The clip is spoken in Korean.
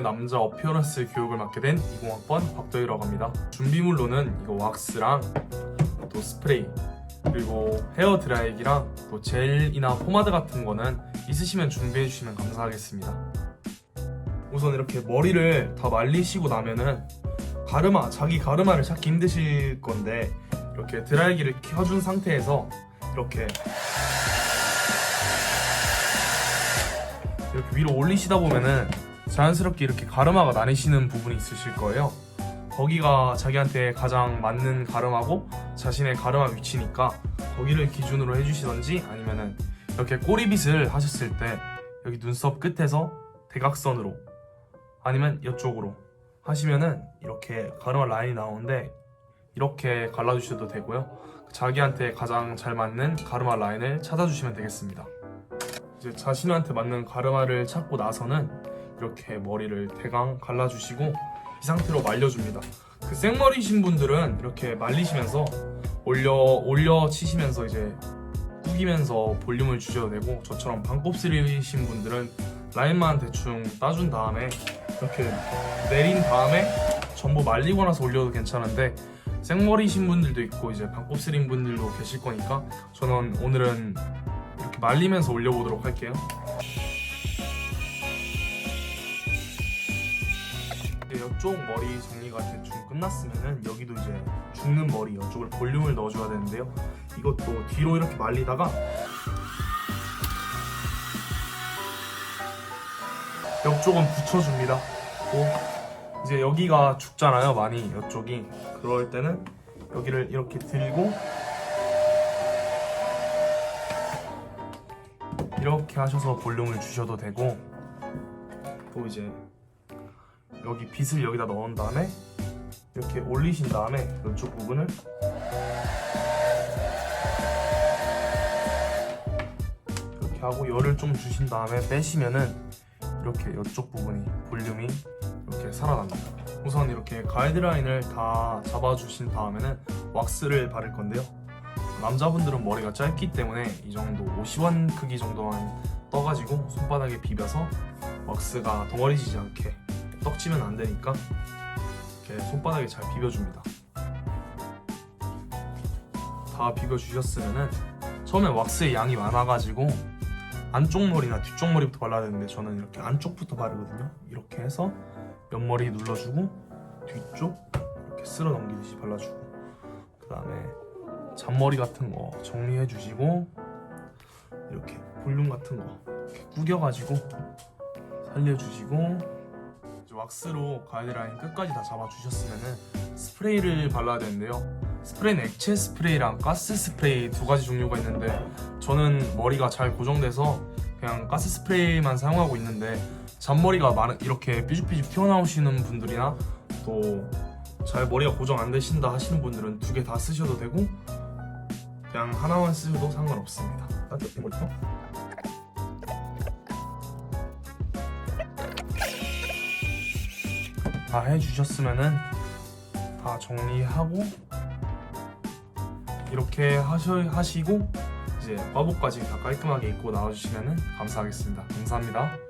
남자 어피어런스 교육을 맡게 된 20학번 곽도희라고 합니다. 준비물로는 이거 왁스랑 또 스프레이 그리고 헤어 드라이기랑 또 젤이나 포마드 같은 거는 있으시면 준비해 주시면 감사하겠습니다. 우선 이렇게 머리를 다 말리시고 나면은 가르마 자기 가르마를 찾기 힘드실 건데 이렇게 드라이기를 켜준 상태에서 이렇게 이렇게 위로 올리시다 보면은 자연스럽게 이렇게 가르마가 나뉘시는 부분이 있으실 거예요. 거기가 자기한테 가장 맞는 가르마고 자신의 가르마 위치니까 거기를 기준으로 해주시던지 아니면은 이렇게 꼬리빗을 하셨을 때 여기 눈썹 끝에서 대각선으로 아니면 이쪽으로 하시면은 이렇게 가르마 라인이 나오는데 이렇게 갈라주셔도 되고요. 자기한테 가장 잘 맞는 가르마 라인을 찾아주시면 되겠습니다. 이제 자신한테 맞는 가르마를 찾고 나서는 이렇게 머리를 대강 갈라주시고 이 상태로 말려줍니다. 그 생머리신 분들은 이렇게 말리시면서 올려 올려 치시면서 이제 꾸기면서 볼륨을 주셔도 되고 저처럼 반곱슬이신 분들은 라인만 대충 따준 다음에 이렇게 내린 다음에 전부 말리고 나서 올려도 괜찮은데 생머리신 분들도 있고 이제 반곱슬인 분들도 계실 거니까 저는 오늘은 이렇게 말리면서 올려보도록 할게요. 이제 이쪽 머리 정리가 대충 끝났으면은 여기도 이제 죽는 머리 이쪽을 볼륨을 넣어줘야 되는데요. 이것도 뒤로 이렇게 말리다가 옆쪽은 붙여줍니다. 고 이제 여기가 죽잖아요, 많이 이쪽이. 그럴 때는 여기를 이렇게 들고 이렇게 하셔서 볼륨을 주셔도 되고 또 이제 여기 빗을 여기다 넣은 다음에 이렇게 올리신 다음에 이쪽 부분을 이렇게 하고 열을 좀 주신 다음에 빼시면은 이렇게 이쪽 부분이 볼륨이 이렇게 살아납니다. 우선 이렇게 가이드라인을 다 잡아주신 다음에는 왁스를 바를 건데요. 남자분들은 머리가 짧기 때문에 이 정도 50원 크기 정도만 떠가지고 손바닥에 비벼서 왁스가 덩어리지지 않게 떡지면 안 되니까 이렇게 손바닥에 잘 비벼줍니다. 다 비벼주셨으면은 처음에 왁스의 양이 많아가지고 안쪽 머리나 뒤쪽 머리부터 발라야 되는데 저는 이렇게 안쪽부터 바르거든요. 이렇게 해서 옆머리 눌러주고 뒤쪽 이렇게 쓸어 넘기듯이 발라주고 그 다음에 잔머리 같은 거 정리해 주시고 이렇게 볼륨 같은 거 이렇게 구겨가지고 살려주시고 왁스로 가이드 라인 끝까지 다 잡아주셨으면은 스프레이를 발라야 되는데요. 스프레이는 액체 스프레이랑 가스 스프레이 두 가지 종류가 있는데 저는 머리가 잘 고정돼서 그냥 가스 스프레이만 사용하고 있는데 잔머리가 이렇게 삐죽삐죽 튀어나오시는 분들이나 또 잘 머리가 고정 안 되신다 하시는 분들은 두 개 다 쓰셔도 되고 그냥 하나만 쓰셔도 상관없습니다. 따뜻해 버리고. 다 해주셨으면은 다 정리하고 이렇게 하셔, 하시고 이제 과복까지 다 깔끔하게 입고 나와주시면은 감사하겠습니다. 감사합니다.